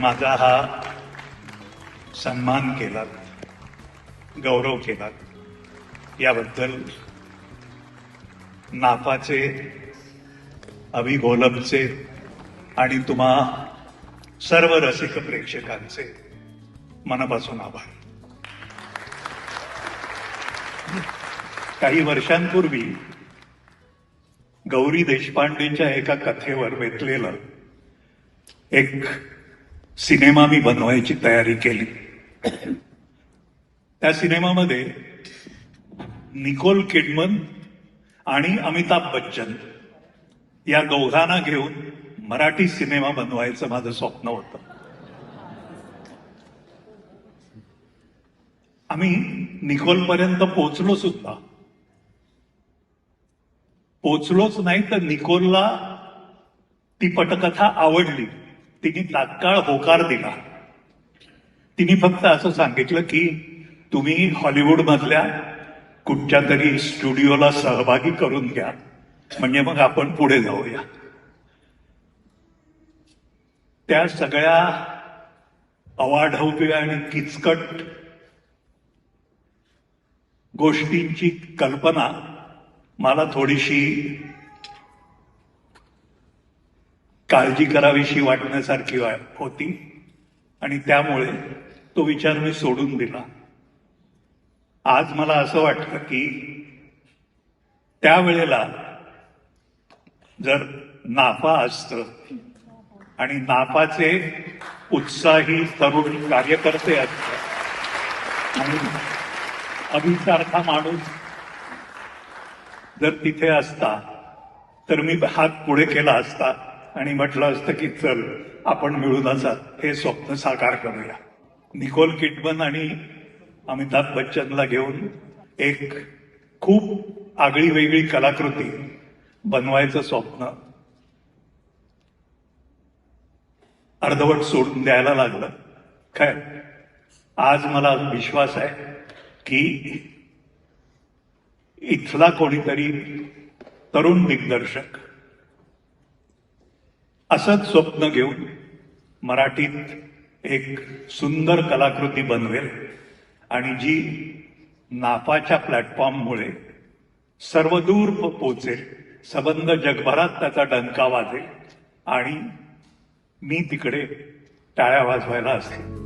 माझा हा सन्मान केला गौरव केला याबद्दल नाफाचे अभिगोलमचे आणि तुम्हा सर्व रसिक प्रेक्षकांचे मनापासून आभार. काही वर्षांपूर्वी गौरी देशपांडेंच्या एका कथेवर वेतलेलं एक सिनेमा मी बनवायची तयारी केली. त्या सिनेमामध्ये निकोल किडमन आणि अमिताभ बच्चन या दोघांना घेऊन मराठी सिनेमा बनवायचं माझं स्वप्न होत. आम्ही निकोल पर्यंत पोचलो सुद्धा. पोचलोच नाही तर निकोलला ती पटकथा आवडली. तिने तात्काळ होकार दिला. तिने फक्त असं सांगितलं की तुम्ही हॉलिवूड मधल्या कुठच्या तरी स्टुडिओला सहभागी करून घ्या. म्हणजे मग आपण पुढे जाऊया. त्या सगळ्या अवाढव्य आणि किचकट गोष्टींची कल्पना मला थोडीशी काळजी करावीशी वाटण्यासारखी होती. आणि त्यामुळे तो विचार मी सोडून दिला. आज मला असं वाटतं की त्यावेळेला जर नाफा असतं आणि नाफाचे उत्साही तरुण कार्यकर्ते असतात आणि अभिसारखा माणूस जर तिथे असता तर मी हात पुढे केला असता आणि म्हटलं असतं की चल आपण मिळून असं हे स्वप्न साकार करूया. निकोल किटमन आणि अमिताभ बच्चनला घेऊन एक खूप आगळी वेगळी कलाकृती बनवायचं स्वप्न अर्धवट सोडून द्यायला लागलं. काय आज मला विश्वास आहे की इथला कोणीतरी तरुण दिग्दर्शक असंच स्वप्न घेऊन मराठीत एक सुंदर कलाकृती बनवेल आणि जी नाफाच्या प्लॅटफॉर्ममुळे सर्वदूर पोचेल सबंध जगभरात त्याचा डंका वाजेल आणि मी तिकडे टाळ्या वाजवायला असेल.